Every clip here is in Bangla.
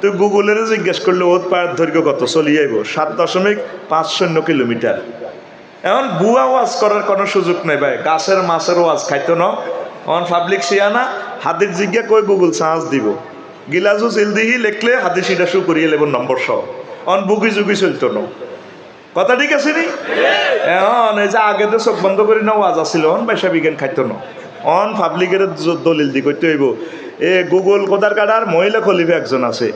তুই গুগলের জিজ্ঞেস করলে ওর পায়ের দৈর্ঘ্য কত? চলিয়ে আইব। সাত দশমিক পাঁচ শূন্য কিলোমিটার। এখন বুয়া ওয়াজ করার কোনো সুযোগ নেই ভাই। গাছের মাছের ওয়াজ খাইতো না? অন পাবলিক সিয়ানা হাদির জিজ্ঞা কই গুগল সাহস দিব? গিলাজু চিল দিহি লেখলে হাদি সিটা শু করিয়ে লেব নম্বর সহ। অন বুগি জুগি চলতো না? কথা ঠিক আছে নি? এখন এই যে আগে তো চোখ বন্ধ করি না ওয়াজ আছিল। অন পয়সা বিজ্ঞান খাইতো না? অন পাবলিকের দলিল দি করতে হইব। এ গুগল কোদার কাটার মহিলা খলিফা একজন আছে।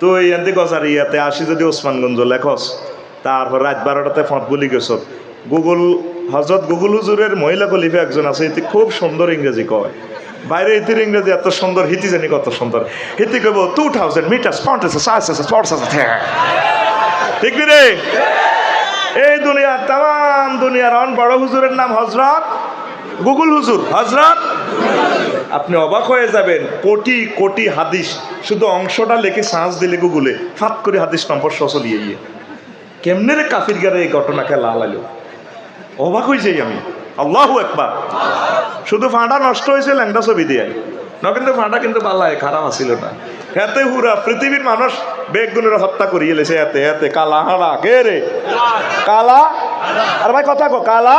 তো ইয়ান্তে গজার ইয়াতে আসি যদি ওসমানগঞ্জ লেখস, তারপর রাত বারোটাতে ফট বলি গেছ। গুগল হজরত গুগল হুজুরের মহিলা খলিফা একজন আছে, এটি খুব সুন্দর ইংরেজি কয়। বাইরে ইতির ইংরেজি এত সুন্দর, হিতি জানি কত সুন্দর। হিতি কইব টু থাউজেন্ড মিটার স্পোর্টস ঠিক রে? এই দুনিয়ার তাম দুনিয়ার অন বড় হুজুরের নাম হজরত গুগল হুজুর, হজরত? আপনি অবাক হয়ে যাবেন, কোটি কোটি হাদিস, শুধু অংশটা লেখে সাঁস দিলে গুগলে, ফাত করে হাদিস নম্বর সচলিয়ে গিয়ে। কেমনে রে কাফির গারে এই ঘটনাকে লালালো অবাক হয়ে যাই আমি। আল্লাহ একবার শুধু ফাঁটা নষ্ট হয়েছে ল্যাংটা ছবি দিয়ে। না কিন্তু ফাঁটা কিন্তু পাল্লায় খারাপ আসিল না। এতে হুরা, পৃথিবীর মানুষ বেগুনের হত্যা করিয়ে লেছে এতে এতে কালা হাড়া কে রে? কালা? আর ভাই কথা কো, কালা?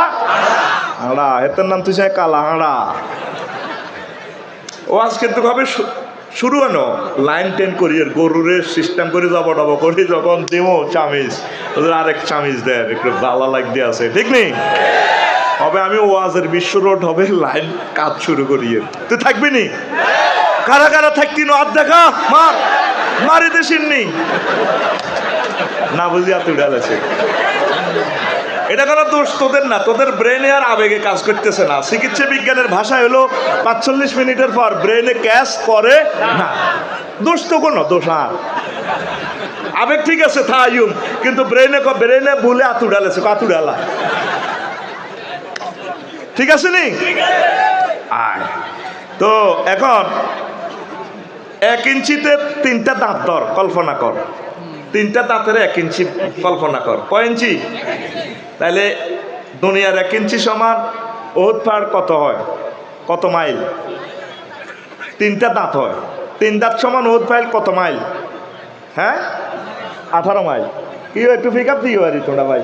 হাড়া, এতের নাম তুই কালা হাড়া। ও আজ কিন্তু ভাবে শুরু হনো লাইন টেন করি গরুরের সিস্টেম করে যাব ডব করি যখন দেবো চামিজ। ওদের আরেক চামিজ দেয়, একটু বালা লাগ দিয়ে আছে। ঠিক নেই? হবে আমি ওয়াজের বিশ্ব রোড হবে লাইন কাজ শুরু করি তুই থাকবি নি? কারা কারা থাকতি না আর দেখা? মার মারি দেশিননি না বুঝি হাতে উড়ালেছে এটা কোনো দোষ তোদের না, তোদের ব্রেনে আর আবেগে কাজ করতেছে না। চিকিৎসা বিজ্ঞানের ভাষা হলো পাঁচচল্লিশ মিনিটের পর ব্রেনে ক্যাশ করে না। দোষ তো কোনো দোষ আর। আবেগ ঠিক আছে থাইম কিন্তু ব্রেনে ব্রেনে ভুলে আতুড়ালেছে আতুড়ালা ঠিক আছে নি? তো এখন এক ইঞ্চিতে তিনটা দাঁত ধর, কল্পনা কর। তিনটা দাঁতের এক ইঞ্চি কল্পনা কর। কয় ইঞ্চি? তাহলে দুনিয়ার এক ইঞ্চি সমান ওহুদ পাহাড় কত হয়? কত মাইল? তিনটা দাঁত হয়। তিন দাঁত সমান ওহুদ পাহাড় কত মাইল? হ্যাঁ? আঠারো মাইল। কি একটু পিক আপ দিও আরে তোমরা ভাই।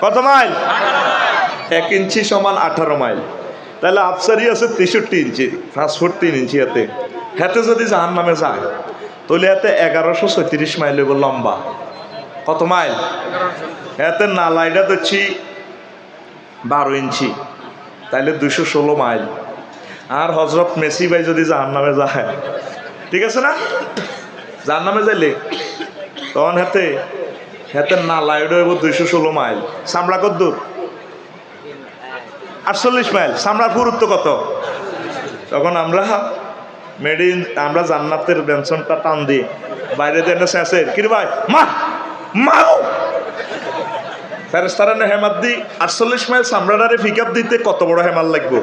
কত মাইল? এক ইঞ্চি সমান আঠারো মাইল। তাহলে আফসারি আছে তেষট্টি ইঞ্চি, পাঁচ ফুট তিন ইঞ্চি হাতে হাতে যদি জাহান নামে যায় তাহলে হাতে এগারোশো ছত্রিশ মাইল লম্বা। কত মাইল? হাতে নালাইটা ধরছি বারো ইঞ্চি, তাইলে দুশো ষোলো মাইল। আর হজরত মেসি ভাই যদি জাহান নামে যায়, ঠিক আছে না? জাহান নামে যাইলে তখন হাতে হাতে নালাইটা হইব দুইশো ষোলো মাইল। সামলা কত দূর? আটচল্লিশ মাইল। সামরার পুরুত্ব কত? তখন আমরা মেডিন আমরা জান্নাতের বেনশনটা টান দিই। বাইরে দেন শেষের কিরে ভাই, মা মাও ফেরেস্তারা না হেমাত দি আটচল্লিশ মাইল সামরাডারে পিক আপ দিতে কত বড় হেমাল লাগবো?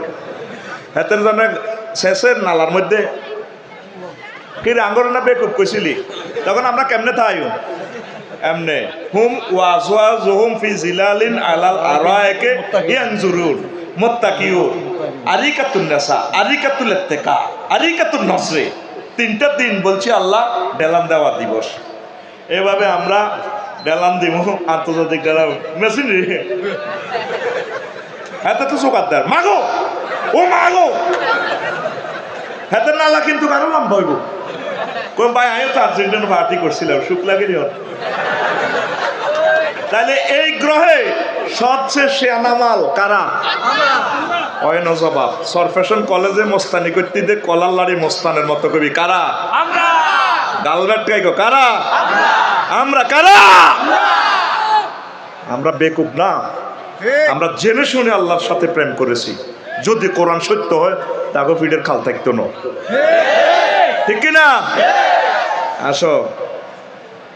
হাতের জন্য শেষের নালার মধ্যে কি রে আঙ্গর না বেকুব কইছিলি? তখন আমরা কেমনে থাই এমনে, হুম ওয়াজওয়া জুহুম ফি জিলালিন আলাল আরায়কে ইয়ানজুরুন, মুত্তাকিউন, আরিকাতুন নাসা, আরিকাতুল ইত্তেকা, আরিকাতুন নসরে। তিনটা দিন বলছি আল্লাহ ডেলান দেওয়া দিবস। এভাবে আমরা ডেলান দিব আন্তর্জাতিক ডেলান মেশিন হাতে তো চোকার মাগো! ও মাগো! হাতের নালা কিন্তু কারও লম্বা হইব কোন ভাই আমিও তো আর্জেন্টিনা পার্টি করছিলাম শুক্লাগিরি তাহলে এই গ্রহে সবচেয়ে সেনামাল কারা? অয়ন জবাব সরফেশন কলেজে মোস্তানি করতে দে কলাল্লারি মোস্তানের মতো কবি। কারা? গালবেট গাইকো কারা? আমরা কারা? আমরা বেকুব না। আমরা জেনে শুনে আল্লাহর সাথে প্রেম করেছি। যদি কোরআন সত্য হয় তাকে ফিডের খাল থাকতো না। ঠিক। কি না আসো।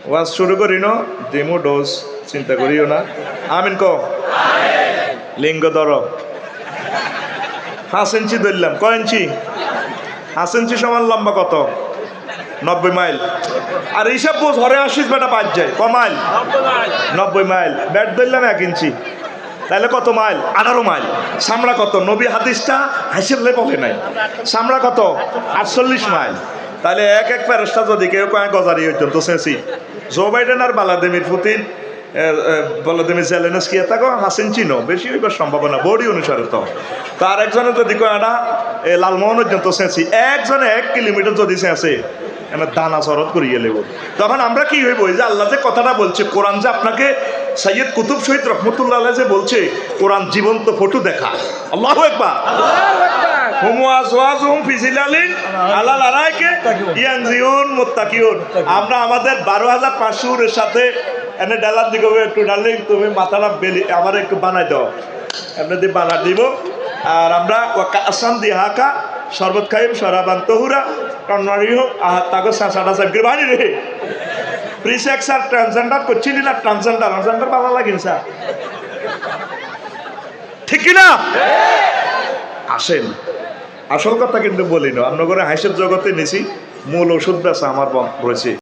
ওয়াজ শুরু করি ন ডেমো ডোজ চিন্তা করিও না। আমিন ক লিঙ্গ ধর। পাঁচ ইঞ্চি ধরলাম। কয় ইঞ্চি? ইঞ্চি সমান লম্বা কত? নব্বই মাইল। আর এইসব বোঝ হরে আসিস বেটা বাদ যায়। ক মাইল? নব্বই মাইল। ব্যাট ধরলাম এক ইঞ্চি। তাহলে কত মাইল? আঠারো মাইল। সামরা কত? নবী হাদিসটা হাসিলে বলে নাই। সামরা কত? আটচল্লিশ মাইল। তাহলে এক এক ফেরস্তা যদি কেউ কয় গজারি হইতেন তো সেসি। জো বাইডেন আর বালাদেমির পুতিন বলদেমি জেলেনস্কি থাকো হাসিন চিনো। বেশি হইবার সম্ভাবনা বডি অনুসারে তো। তার একজনে যদি কয় না এ লালমোহন পর্যন্ত সেঁচি একজনে এক কিলোমিটার যদি সেঁচে এনে দানা চরত করিয়ে লেব। তখন আমরা কি হইব? এই যে আল্লাহ যে কথাটা বলছে কোরআন যে আপনাকে সৈয়দ কুতুব শহীদ রহমতুল্লাহ যে বলছে কোরআন জীবন্ত ফটো দেখা। আল্লাহ একবার আমরা আমাদের বারো হাজার পাঁচশোর সাথে এনে ডালার দিকে একটু তুমি মাথাটা বেলি আমার একটু বানাই দাও। এমনি দিয়ে বানা দিব। আর আমরা আসাম দি হাকা শরবত খাইম সরাবান তহুরা আহ, তাকে সাদা সাহেব বাড়ি রে। প্রিসেক্স আর ট্রান্সজেন্ডার করছি না ট্রান্সজেন্ডার ট্রান্সজেন্ডার ভালো লাগেন স্যার ঠিক না আসেন। আসল কথা কিন্তু বলি না, অন্য করে হাসির জগতে নিছি, মূল ওষুধ বেচা আমার রয়েছে।